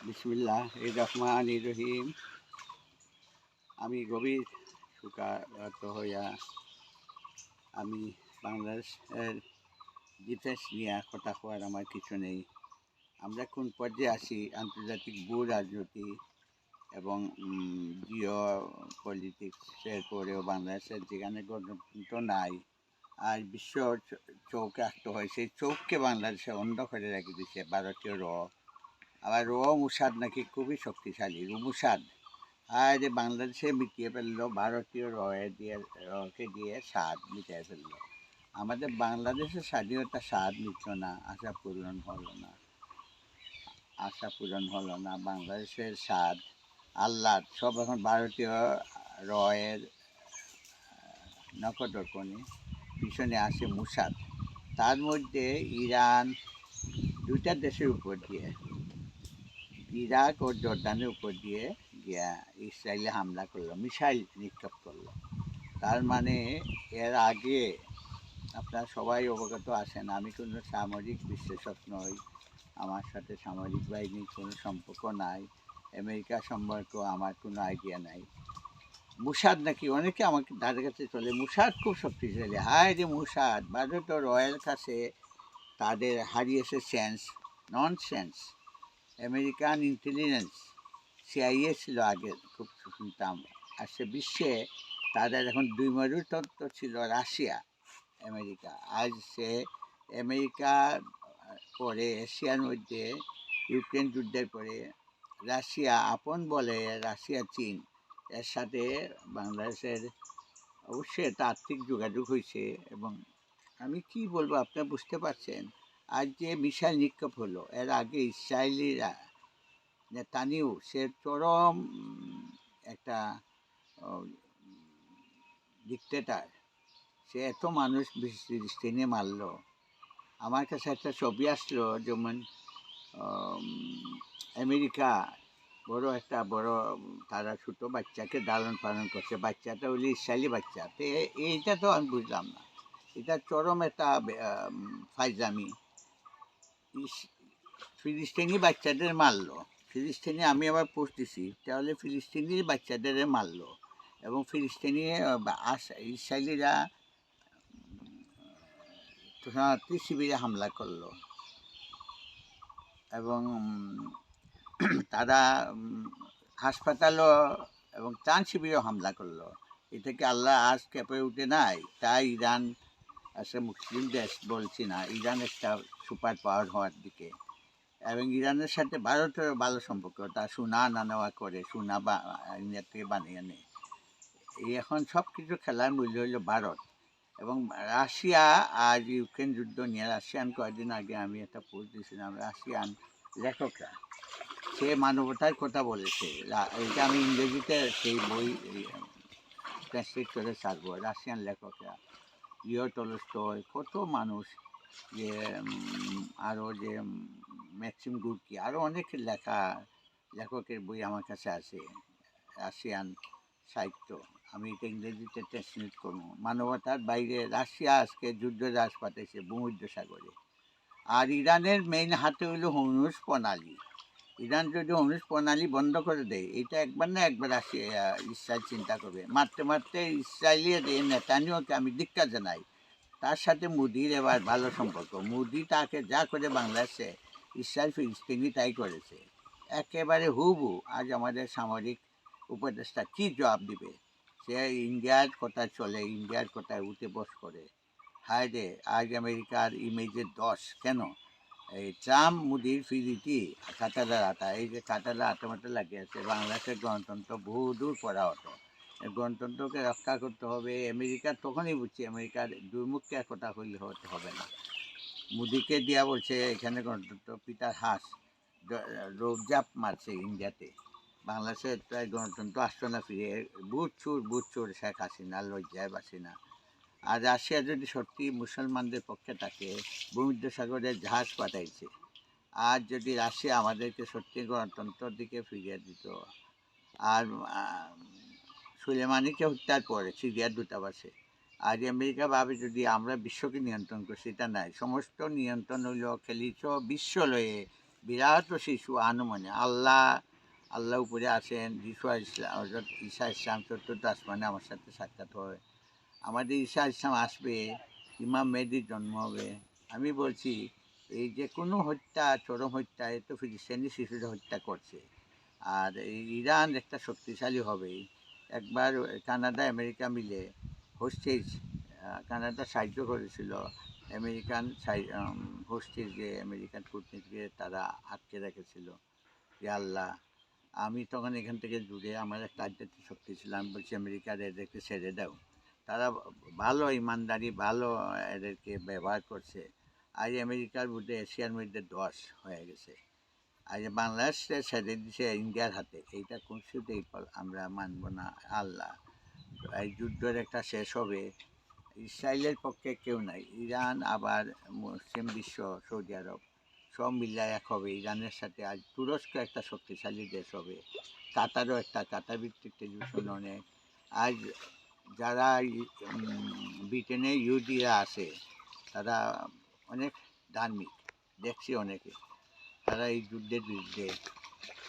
বিসমিল্লাহ আমি গভীর শোকাহত হইয়া আমি বাংলাদেশের ডিফেন্স নিয়ে কথা হওয়ার আমার কিছু নেই। আমরা কোন পর্যায়ে আসি আন্তর্জাতিক ভূ রাজনীতি এবং জিও পলিটিক্সের পরেও বাংলাদেশের যেখানে গণতন্ত্র নাই আর বিশ্ব চোখ আসতে হয় সেই চোখকে বাংলাদেশে অন্ধ করে রেখে দিচ্ছে ভারতীয় র। আবার র মুসাদ নাকি খুবই শক্তিশালী রুমুসাদ আর বাংলাদেশে মিটিয়ে ফেলল, ভারতীয় রয়ে দিয়ে, রকে দিয়ে স্বাদ মিটিয়ে ফেলল। আমাদের বাংলাদেশের স্বাধীনতা স্বাদ নিচ্ছ না, আশা পূরণ হলো না। আশা পূরণ হলো না, বাংলাদেশের স্বাদ আল্লাহ সব এখন ভারতীয় রয়ের নকদর্পণে পিছনে আছে মুসাদ। তার মধ্যে ইরান দুইটা দেশের উপর দিয়ে, ইরাক ও জর্দানের উপর দিয়ে গিয়া ইসরায়েলে হামলা করল, মিসাইল নিক্ষেপ করল। তার মানে এর আগে আপনারা সবাই অবগত আছেন, আমি কোনো সামরিক বিশ্লেষক নই, আমার সাথে সামরিক বাহিনীর কোনো সম্পর্ক নাই, আমেরিকা সম্পর্ক আমার কোনো আইডিয়া নাই। মুসাদ নাকি? অনেকে আমাকে তাদের কাছে চলে, মুসাদ খুব শক্তিশালী। হায় যে মুসাদ ভারত রয়্যাল কাছে তাদের হারিয়েছে sense non sense American intelligence, CIA ছিল আগে, খুব শুনতাম। আর সে বিশ্বে তাদের এখন দুই তত্ত্ব ছিল, রাশিয়া, আমেরিকা। আজ সে আমেরিকা পরে, এশিয়ার মধ্যে, ইউক্রেন যুদ্ধের পরে, রাশিয়া আপন বলে, রাশিয়া চীন। এর সাথে বাংলাদেশের অবশ্যই একটা আর্থিক যোগাযোগ হয়েছে এবং আমি কি বলব আপনারা বুঝতে পারছেন, আজ যে মিসাইল নিক্ষেপ হলো, এর আগে ইসরায়েলিরা নেতানিউ সে চরম একটা ডিক্টেটার সে এত মানুষ ফিলিস্তিনে মারলো। আমার কাছে একটা ছবি আসলো, যেমন আমেরিকা বড় একটা বড় তারা ছোটো বাচ্চাকে লালন পালন করছে। বাচ্চাটা হলো ইসরায়েলি বাচ্চা। তো এইটা তো আমি বুঝলাম না। এটা চরম একটা ফাইজামি ফিলিস্তিনি বাচ্চাদের মারলো। ফিলিস্তিনি, আমি আবার পোস্ট দিছি, তাহলে ফিলিস্তিনি বাচ্চাদের মারলো। এবং ফিলিস্তিনি ইসরায়েলিরা শরণার্থী শিবিরে হামলা করল। এবং তারা হাসপাতালও এবং ত্রাণ শিবিরেও হামলা করল। এ থেকে আল্লাহ আজ কেঁপে উঠে নাই। তাই ইরান আসলে মুসলিম দেশ বলছি না, ইরান একটা সুপার পাওয়ার হওয়ার দিকে। এবং ইরানের সাথে ভারতের ভালো সম্পর্ক, তা সোনা আনা নেওয়া করে, সোনা বা থেকে বানিয়ে এই এখন সব কিছু খেলার মূল্য হলো ভারত। এবং রাশিয়া আজ ইউক্রেন যুদ্ধ নিয়ে, রাশিয়ান কয়েকদিন আগে আমি একটা পোস্ট দিয়েছিলাম, রাশিয়ান লেখকরা। সে মানবতার কথা বলেছে। এটা আমি ইংরেজিতে সেই বই ট্রান্সলেট করে ছাড়বো। রাশিয়ান লেখকরা লিও টলস্টয়, কত মানুষ যে আরও যে ম্যাক্সিম গুরকি আরও অনেক লেখা, লেখকের বই আমার কাছে আছে, রাশিয়ান সাহিত্য। আমি এটা ইংরেজিতে ট্রান্সলেট করব। মানবতার বাইরে রাশিয়া আজকে যুদ্ধ জাহাজ পাঠাইছে ভূমধ্য সাগরে আর ইরানের মেইন হাতে হইল হনুস প্রণালী। ইরান যদি হনুস প্রণালী বন্ধ করে দেয়, এটা একবার না একবার আসে ইসরায়েল চিন্তা করবে। মারতে মারতে ইসরায়েলের এই নেতানিওকে আমি ধিক্কা জানাই, তার সাথে মোদির এবার ভালো সম্পর্ক। মোদি তাকে যা করে বাংলাদেশে, ইসরায়েল ফিলিস্তিনি তাই করেছে। একেবারে হুবু আজ আমাদের সামরিক উপদেষ্টা কী জবাব দিবে? সে ইন্ডিয়ার কথা চলে, ইন্ডিয়ার কথায় উঠে বস করে? হায় রে আজ আমেরিকার ইমেজের দশ, কেন? এই ট্রাম্প মুদির ফিরিতি কাটালার আটা এই যে কাটালার আটা মাটা লাগিয়ে আছে বাংলাদেশের গণতন্ত্র বহু দূর পড়া হতো গণতন্ত্রকে রক্ষা করতে হবে, আমেরিকা তখনই বুঝছি, আমেরিকার দুর্মুখকে কথা হইলে হতে হবে না। মুদিকে দিয়া বলছে, এখানে গণতন্ত্র পিতার হাঁস রোবজাপ মারছে ইন্ডিয়াতে। বাংলাদেশের প্রায় গণতন্ত্র আসতো না ফিরে বুথ চুর বুথ চোর শেখ হাসিনা লজ্জায় বাসি না। আর রাশিয়া যদি সত্যি মুসলমানদের পক্ষে থাকে ভূমধ্য সাগরে জাহাজ পাঠাইছে আর যদি রাশিয়া আমাদেরকে সত্যি গণতন্ত্রের দিকে ফিরিয়ে দিত, আর সুলেমানিকে হত্যার পরে সিরিয়ার দূতাবাসে আর আমেরিকা ভাবে যদি আমরা বিশ্বকে নিয়ন্ত্রণ করছি তা নাই। সমস্ত নিয়ন্ত্রণ হইল খেলিছ বিশ্ব লয়ে বিরাট শিশু আনুমানে। আল্লাহ আল্লাহ উপরে আসেন, যিশু ইসলাম ঈশা ইসলাম চতুর্থ আসমানে আমার সাথে সাক্ষাৎ হয়। আমাদের ঈশা ইসলাম আসবে, ইমাম মেদির জন্ম হবে। আমি বলছি, এই যে কোনো হত্যা, চরম হত্যা, এ তো ফিলিস্তিনি শিশুদের হত্যা করছে। আর এই ইরান একটা শক্তিশালী হবে। একবার কানাডা, আমেরিকা মিলে হোস্টেজ কানাডা সাহায্য করেছিল। আমেরিকান হোস্টেজ যে আমেরিকান কূটনীতিকে তারা আটকে রেখেছিল। যে আল্লাহ, আমি তখন এখান থেকে দূরে, আমার একটা আধ্যাত্মিক শক্তি ছিল। আমি বলছি, আমেরিকার এদেরকে ছেড়ে দাও। তারা ভালো ইমানদারি, ভালো এদেরকে ব্যবহার করছে। আজ আমেরিকার মধ্যে এশিয়ার মধ্যে দশ হয়ে গেছে। আজ বাংলাদেশে ছেড়ে দিছে ইন্ডিয়ার হাতে। এইটা কোন কিছুতেই আমরা মানব না, আল্লাহ। এই যুদ্ধের একটা শেষ হবে। ইসরায়েলের পক্ষে কেউ নাই। ইরান আবার মুসলিম বিশ্ব, সৌদি আরব সব মিলিয়ে এক হবে। ইরানের সাথে আজ তুরস্ক একটা শক্তিশালী দেশ হবে। কাতারও একটা, কাতার ভিত্তিক টেলিভিশন অনেক। আজ যারা ব্রিটেনে ইহুদিরা আছে, তারা অনেক ধার্মিক, দেখছি অনেকে। তারা এই যুদ্ধের বিরুদ্ধে,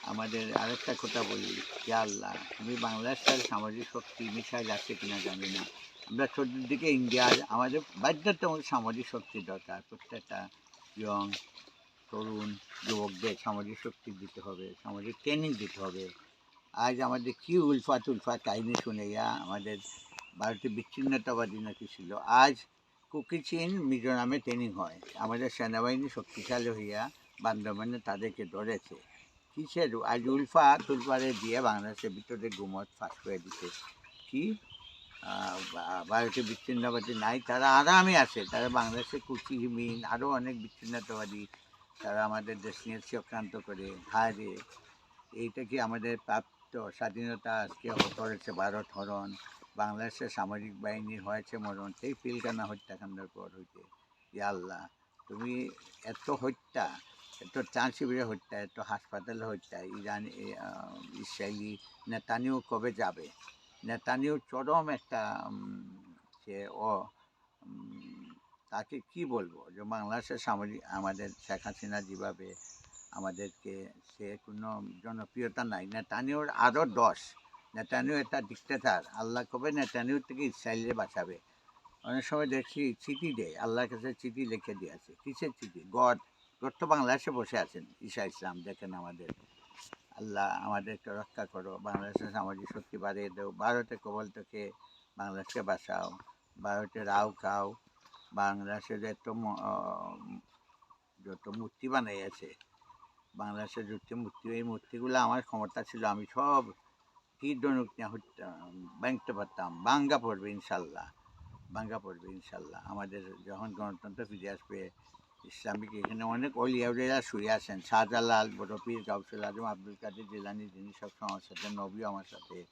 আমাদের আরেকটা কথা বলি যে আল্লাহ আমি বাংলাদেশের সামাজিক শক্তি মিসাইল আছে কিনা জানি না। আমরা চতুর্দিকে ইন্ডিয়ার আমাদের বাধ্যতামূলক সামাজিক শক্তি দরকার, প্রত্যেকটা ইয়ং, তরুণ, যুবকদের সামাজিক শক্তি দিতে হবে, সামাজিক ট্রেনিং দিতে হবে। আজ আমাদের কি উলফা তুলফা কাহিনী শুনে গিয়া আমাদের ভারতীয় বিচ্ছিন্নতাবাদী নাকি ছিল। আজ কুকিচিন মিজোরামে ট্রেনিং হয়। আমাদের সেনাবাহিনী শক্তিশালী হইয়া বান্দরবানে তাদেরকে ধরেছে। কিসের? আজ উলফা তুলফারে দিয়ে বাংলাদেশের ভিতরে গুমত ফাঁস করে দিতে কি? ভারতীয় বিচ্ছিন্নতাবাদী নাই, তারা আরামে আছে। তারা বাংলাদেশে কুচি মিন আরও অনেক বিচ্ছিন্নতাবাদী তারা আমাদের দেশ নিয়ে চক্রান্ত করে। হারে এইটা কি আমাদের প্রাপ্ত স্বাধীনতা আজকে করেছে ভারত হরণ? বাংলাদেশের সামরিক বাহিনীর হয়েছে সেই পিলকানা হত্যাকাণ্ডের পর হইতে আল্লাহ। তুমি এত হত্যা, এত চাঁদ শিবিরে হত্যা, এত হাসপাতালে হত্যা, ইরান ইসরায়েলি নেতানিও কবে যাবে? নেতানিও চরম একটা সে, ও তাকে কি বলব? যে বাংলাদেশের সামরিক আমাদের শেখ হাসিনা যেভাবে আমাদেরকে, সে কোনো জনপ্রিয়তা নাই। নেতানিওর আরও দশ। নেতানিও একটা ডিক্টেটার আল্লাহ কবে নেতানিও থেকে ইসরায়েলে বাঁচাবে? অনেক সময় দেখছি চিঠি দেয়, আল্লাহর কাছে চিঠি লিখে দিয়েছে কিসের চিঠি? গড গড তো বাংলাদেশে বসে আছেন, ঈশা ইসলাম দেখেন আমাদের। আল্লাহ আমাদেরকে রক্ষা করো বাংলাদেশের সামাজিক শক্তি বাড়িয়ে দেও, ভারতে কবল থেকে বাংলাদেশকে বাঁচাও, ভারতে রাও খাও বাংলাদেশের যত যত মূর্তি বানাইয়াছে বাংলাদেশের যত মূর্তি, এই মূর্তিগুলো আমার ক্ষমতা ছিল, আমি সব তীর ধনুক নিয়ে হত্যা- ভাঙতে পারতাম বাঙ্গা পড়বে ইনশাল্লাহ বাঙ্গা পড়বে ইনশাল্লাহ। আমাদের যখন গণতন্ত্র ফিরে আসবে, ইসলামিক এখানে অনেক অলিয়াউরেরা শুয়ে আছেন। শাহজালাল বড়পীর গাউসুল আজম, আব্দুল কাদের জিলানি, যিনি সবসময় আমার সাথে, নবীও আমার সাথে,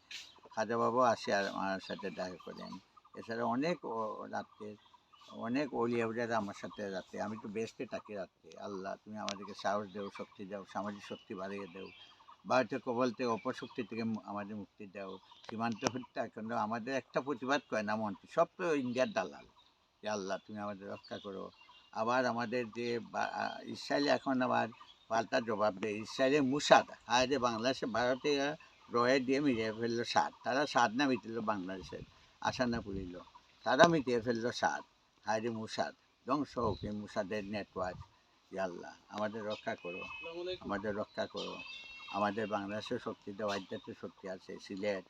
খাজা বাবু আসে আমার সাথে দেখা করেন। এছাড়া অনেক রাত্রের অনেক অলিয়াউরেরা আমার সাথে রাতে, আমি তো বেস্টে থাকি রাত্রে আল্লাহ, তুমি আমাদেরকে সাহস দেও, শক্তি দাও, সামাজিক শক্তি বাড়িয়ে দেও। ভারতীয় কবল থেকে অপশক্তি থেকে আমাদের মুক্তি দাও সীমান্ত হত্যা কিন্তু আমাদের একটা প্রতিবাদ করে না মন্ত্রী? সব তো ইন্ডিয়ার দালাল। যে আল্লাহ তুমি আমাদের রক্ষা করো। আবার আমাদের যে ইসরায়েল এখন আবার পাল্টা জবাব দেয়। ইসরায়েলের মুসাদ আর যে বাংলাদেশে ভারতে রয়ে দিয়ে মিটিয়ে ফেলল সাদ তারা সাদ না মিটিল বাংলাদেশের আশা না পুরিল তারা মিটিয়ে ফেলল সাদ হায়রে মুসাদ ধ্বংস হোক এই মুসাদের নেটওয়ার্ক যে আল্লাহ আমাদের রক্ষা করো। আমাদের রক্ষা করো। আমাদের বাংলাদেশের শক্তি দেওয়া আধ্যাত্মিক শক্তি আছে, সিলেট।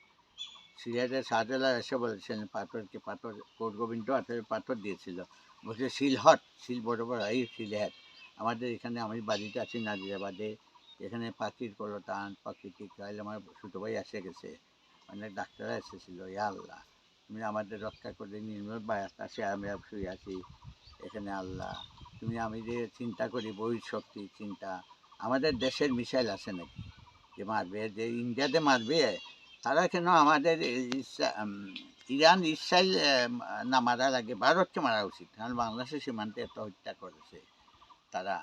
সিলেটের শাহজালাল এসে বলেছেন পাথরকে পাথর? কোট গোবিন্দ হাতের পাথর দিয়েছিল। বলছে শিলহট শিল বড় বড়, এই সিলেট। আমাদের এখানে আমি বাড়িতে আছি নাজিরাবাদে। এখানে পাখির কলতান, প্রাকৃতিক গাইল আমার ছোটো ভাই এসে গেছে। অনেক ডাক্তাররা এসেছিল, ইয়া আল্লাহ। তুমি আমাদের রক্ষা করে নির্মল বাতাসে আমরা শুয়ে আছি। এখানে আল্লাহ। তুমি আমি যে চিন্তা করি বহির শক্তি চিন্তা। আমাদের দেশের মিসাইল আছে নাকি? যে মারবে, যে ইন্ডিয়াতে মারবে, তারা কেন আমাদের ইরান, ইসরায়েল না মারার আগে, ভারতকে মারা উচিত? কারণ বাংলাদেশের সীমান্তে এত হত্যা করেছে তারা।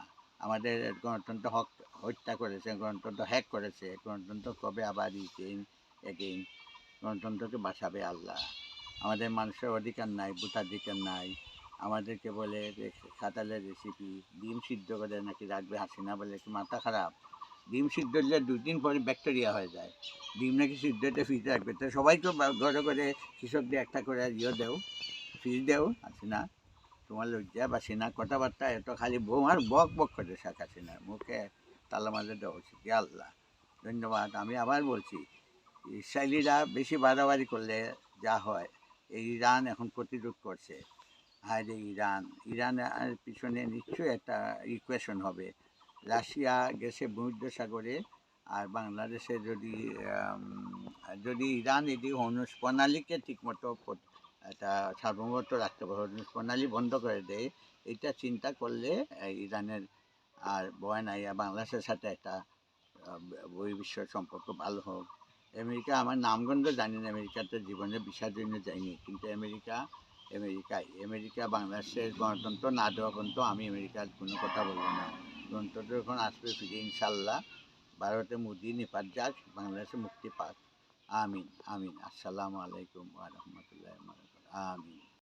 আমাদের গণতন্ত্র হক, হত্যা করেছে, গণতন্ত্র হ্যাক করেছে, গণতন্ত্র কবে আবার ইগেইন এগেইন গণতন্ত্রকে বাঁচাবে আল্লাহ? আমাদের মানুষের অধিকার নাই, ভোটাধিকার নাই। আমাদেরকে বলে কাঁঠালের রেসিপি ডিম সিদ্ধ করে নাকি রাখবে হাসিনা বলে কি মাথা খারাপ? ডিম সিদ্ধ হলে দুদিন পরে ব্যাকটেরিয়া হয়ে যায়। ডিম নাকি সিদ্ধ হতে ফ্রিজে রাখবে তো সবাইকে ঘরে ঘরে কৃষকদের একটা করে ইয়ে দেও ফ্রিজ দেও হাসিনা তোমার লজ্জা বা সিনা কথাবার্তা এত খালি বউ আর বক বক করে শেখ হাসিনার মুখে তালা মাঝে দেওয়া উচিত। আল্লাহ, ধন্যবাদ। আমি আবার বলছি, ইসরায়েলিরা বেশি বাড়াবাড়ি করলে যা হয়, এই ইরান এখন প্রতিরোধ করছে। আর ইরান। ইরানের পিছনে নিশ্চয়ই একটা ইকুয়েশন হবে। রাশিয়া গেছে ভূমধ্য আর বাংলাদেশে যদি যদি ইরান এটি হনুষ প্রণালীকে ঠিকমতো একটা সার্বভৌমত্ব রাখতে পারে হনুষ প্রণালী বন্ধ করে দেয়, এটা চিন্তা করলে ইরানের আর বয়নাইয়া বাংলাদেশের সাথে একটা বহির্বিশ্ব সম্পর্ক ভালো হোক। আমেরিকা, আমার নামগন্ধ জানি না আমেরিকাতে জীবনে বিষয়ের জন্য যাইনি কিন্তু আমেরিকা, আমেরিকায়, আমেরিকা, বাংলাদেশের গণতন্ত্র না দেওয়া পর্যন্ত আমি আমেরিকার কোনো কথা বলব না। গণতন্ত্র যখন আসবে ফিরে ইনশাল্লাহ। ভারতে মোদি, নেপাল যাক, বাংলাদেশে মুক্তি পাক। আমিন আমিন। আসসালামু আলাইকুম রাহমাতুল্লাহি আমিন।